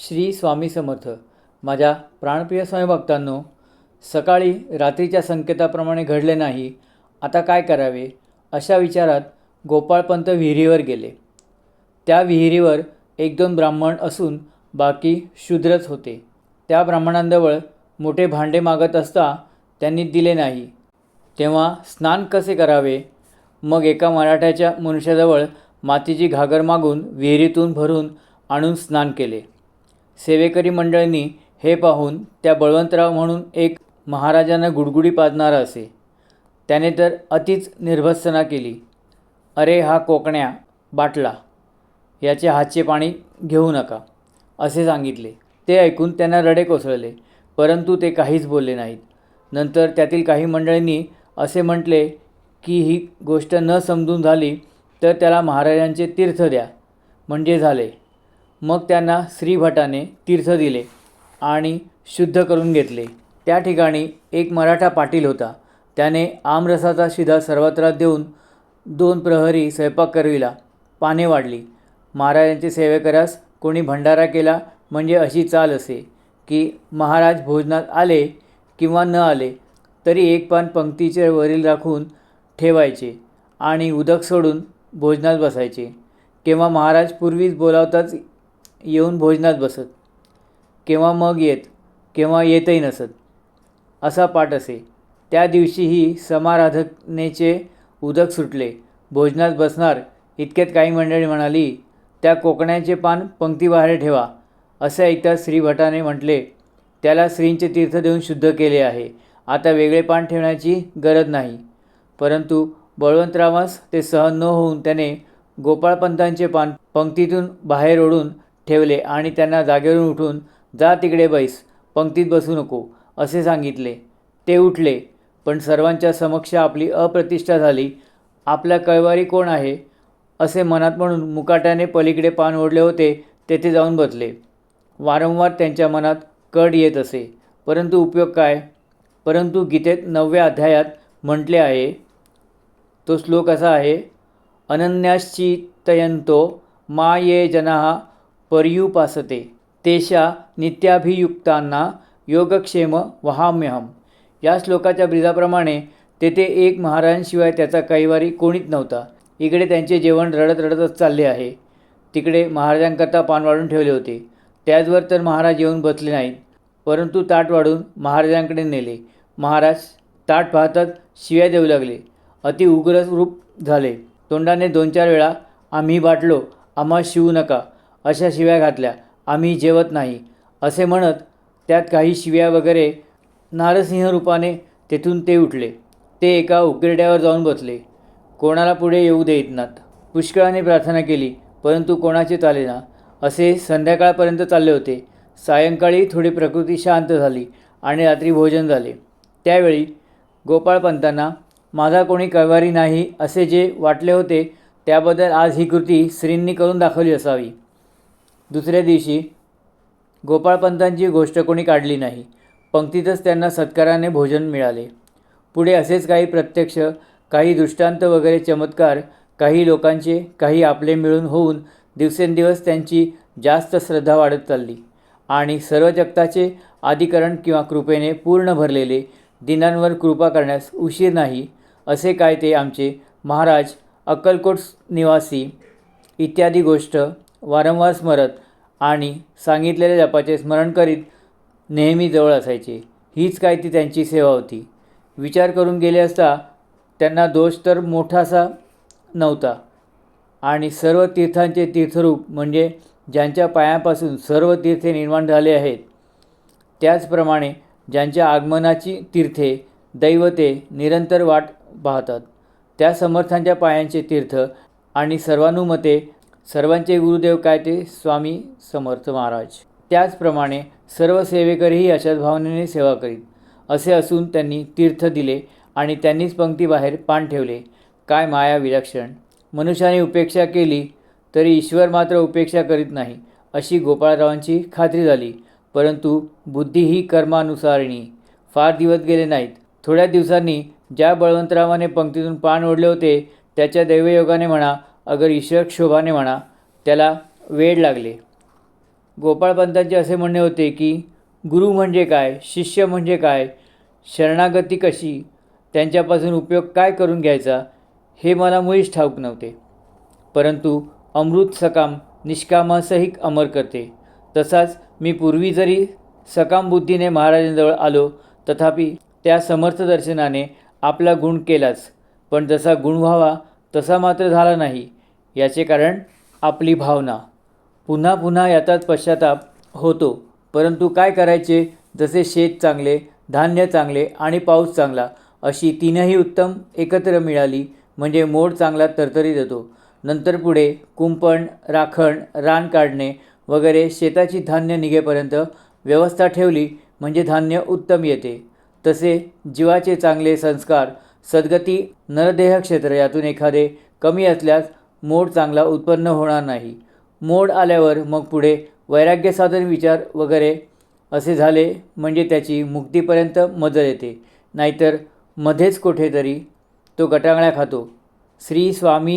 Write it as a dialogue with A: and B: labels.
A: श्री स्वामी समर्थ. माझ्या प्राणप्रिय स्वयंभक्तांनो सकाळी रात्रीच्या संकेताप्रमाणे घडले नाही आता काय करावे अशा विचारात गोपाळपंत विहिरीवर गेले. त्या विहिरीवर एक दोन ब्राह्मण असून बाकी शूद्रच होते. त्या ब्राह्मणांजवळ मोठे भांडे मागत असता त्यांनी दिले नाही. तेव्हा स्नान कसे करावे? मग एका मराठ्याच्या मनुष्याजवळ मातीची घागर मागून विहिरीतून भरून आणून स्नान केले. सेवेकरी मंडळींनी हे पाहून त्या बळवंतराव म्हणून एक महाराजांना गुडगुडी पाजणारा असे. त्याने तर अतिच निर्भत्सना केली. अरे हा कोकण्या बाटला याचे हातचे पाणी घेऊ नका असे सांगितले. ते ऐकून त्यांना रडे कोसळले परंतु ते काहीच बोलले नाहीत. नंतर त्यातील काही मंडळींनी असे म्हटले की ही गोष्ट न समजून झाली तर त्याला महाराजांचे तीर्थ द्या. म्हणजे झाले. मग त्यांना श्रीभटाने तीर्थ दिले आणि शुद्ध करून घेतले. त्या ठिकाणी एक मराठा पाटील होता. त्याने आमरसाचा शिधा सर्वत्र देऊन दोन प्रहरी स्वयंपाक करविला. पाने वाढली. महाराजांचे सेवेकरास कोणी भंडारा केला म्हणजे अशी चाल असे की महाराज भोजनात आले किंवा न आले तरी एक पान पंक्तीचे वरील राखून ठेवायचे आणि उदक सोडून भोजनात बसायचे. केव्हा महाराज पूर्वीच बोलावताच येऊन भोजनात बसत. केव्हा मग येत केव्हा येतही नसत. असा पाठ असे. त्या दिवशीही समाराधनेचे उदक सुटले. भोजनात बसणार इतक्यात काही मंडळी म्हणाली त्या कोकण्याचे पान पंक्तीबाहेर ठेवा असे ऐकताच श्रीभटाने म्हटले. त्याला श्रींचे तीर्थ देऊन शुद्ध केले आहे. आता वेगळे पान ठेवण्याची गरज नाही. परंतु बळवंतरावास ते सहन न होऊन त्याने गोपाळपंतांचे पान पंक्तीतून बाहेर ओढून ठेवले आणि त्यांना जागेवरून उठून जा तिकडे बैस पंक्तीत बसू नको असे सांगितले. ते उठले पण सर्वांच्या समक्ष आपली अप्रतिष्ठा झाली. आपल्या कैवारी कोण आहे? असे मनात म्हणून मुकाट्याने पलीकडे पान ओढले होते तेथे जाऊन बसले. वारंवार त्यांच्या मनात कड येत असे. परंतु उपयोग काय? परंतु गीतेत नवव्या अध्यायात म्हटले आहे तो श्लोक असा आहे अनन्याश्चितयंतो मा ये जना पर्युपासते. तेषा नित्याभियुक्तांना योगक्षेम वहाम्यहम. या श्लोकाच्या ब्रिजाप्रमाणे तेथे एक महाराजांशिवाय त्याचा कैवारी कोणीच नव्हता. इकडे त्यांचे जेवण रडत रडतच चालले आहे. तिकडे महाराजांकरता पान वाढून ठेवले होते. त्याचवर तर महाराज येऊन बसले नाहीत. परंतु ताट वाढून महाराजांकडे नेले. महाराज ताट पाहताच शिव्या देऊ लागले. अति उग्र रूप झाले. तोंडाने दोन चार वेळा आम्ही बाटलो आम्हा शिवू नका. अशा शिव्या घातल्या आम्ही जेवत नाही. असे म्हणत त्यात काही शिव्या वगैरे नारसिंह रूपाने तेथून ते उठले. ते एका उकिरड्यावर जाऊन बसले. कोणाला पुढे येऊ देत नात? पुष्कळाने प्रार्थना केली परंतु कोणाचे चालेना असे संध्याकाळपर्यंत चालले होते. सायंकाळी थोडी प्रकृती शांत झाली आणि रात्री भोजन झाले. त्यावेळी गोपाळपंतांना माझा कोणी कळवारी नाही असे जे वाटले होते त्याबद्दल आज ही कृती श्रींनी करून दाखवली असावी. दुसऱ्या दिवशी गोपाळपंतांची गोष्ट कोणी काढली नाही. पंक्तीतच त्यांना सत्काराने भोजन मिळाले. पुढे असेच काही प्रत्यक्ष काही दृष्टांत वगैरे चमत्कार काही लोकांचे काही आपले मिळून होऊन दिवसेंदिवस त्यांची जास्त श्रद्धा वाढत चालली. आणि सर्व जगताचे आधिकरण किंवा कृपेने पूर्ण भरलेले दिनांवर कृपा करण्यास उशीर नाही असे काय ते आमचे महाराज अक्कलकोट निवासी इत्यादी गोष्ट वारंवार स्मरत आणि सांगितलेल्या जपाचे स्मरण करीत नेहमी जवळ असायचे. हीच काय ती त्यांची सेवा होती. विचार करून गेले असता त्यांना दोष तर मोठासा नव्हता. आणि सर्व तीर्थांचे तीर्थरूप म्हणजे ज्यांच्या पायापासून सर्व तीर्थे निर्माण झाले आहेत त्याचप्रमाणे ज्यांच्या आगमनाची तीर्थे दैवते निरंतर वाट पाहतात. त्या समर्थांच्या पायांचे तीर्थ आणि सर्वानुमते सर्वांचे गुरुदेव काय ते? स्वामी समर्थ महाराज. त्याचप्रमाणे सर्व सेवेकरीही अशाच भावनेने सेवा करीत. असे असून त्यांनी तीर्थ दिले आणि त्यांनीच पंक्तीबाहेर पान ठेवले. काय माया विलक्षण. मनुष्याने उपेक्षा केली तरी ईश्वर मात्र उपेक्षा करीत नाही अशी गोपाळरावांची खात्री झाली. परंतु बुद्धी ही कर्मानुसारिणी. फार दिवस गेले नाहीत. थोड्या दिवसांनी ज्या बळवंतरावाने पंक्तीतून पान ओढले होते त्याच्या दैवयोगाने म्हणा अगर ईश्वर क्षोभाने म्हणा त्याला वेळ लागले. गोपाळपंतांचे असे म्हणणे होते की गुरु म्हणजे काय शिष्य म्हणजे काय शरणागती कशी त्यांच्यापासून उपयोग काय करून घ्यायचा हे मला मुळीच ठाऊक नव्हते. परंतु अमृत सकाम निष्कामासहिक अमर करते. तसाच मी पूर्वी जरी सकाम बुद्धीने महाराजांजवळ आलो तथापि त्या समर्थ दर्शनाने आपला गुण केलाच पण जसा गुण व्हावा तसा मात्र झाला नाही. याचे कारण आपली भावना. पुन्हा पुन्हा याचाच पश्चाताप होतो. परंतु काय करायचे? जसे शेत चांगले धान्य चांगले आणि पाऊस चांगला अशी तीनही उत्तम एकत्र मिळाली म्हणजे मोड चांगला तरतरीत येतो. नंतर पुढे कुंपण राखण रान काढणे वगैरे शेताची धान्य निघेपर्यंत व्यवस्था ठेवली म्हणजे धान्य उत्तम येते. तसे जीवाचे चांगले संस्कार सद्गती नरदेह क्षेत्र यातून एखादे कमी असल्यास मोड चांगला उत्पन्न होणार नाही. मोड आल्यावर मग पुढे वैराग्य साधन विचार वगैरे असे झाले म्हणजे त्याची मुक्तीपर्यंत मजल येते. नाहीतर मध्येच कुठेतरी तो गटांगळ्या खातो. श्री स्वामी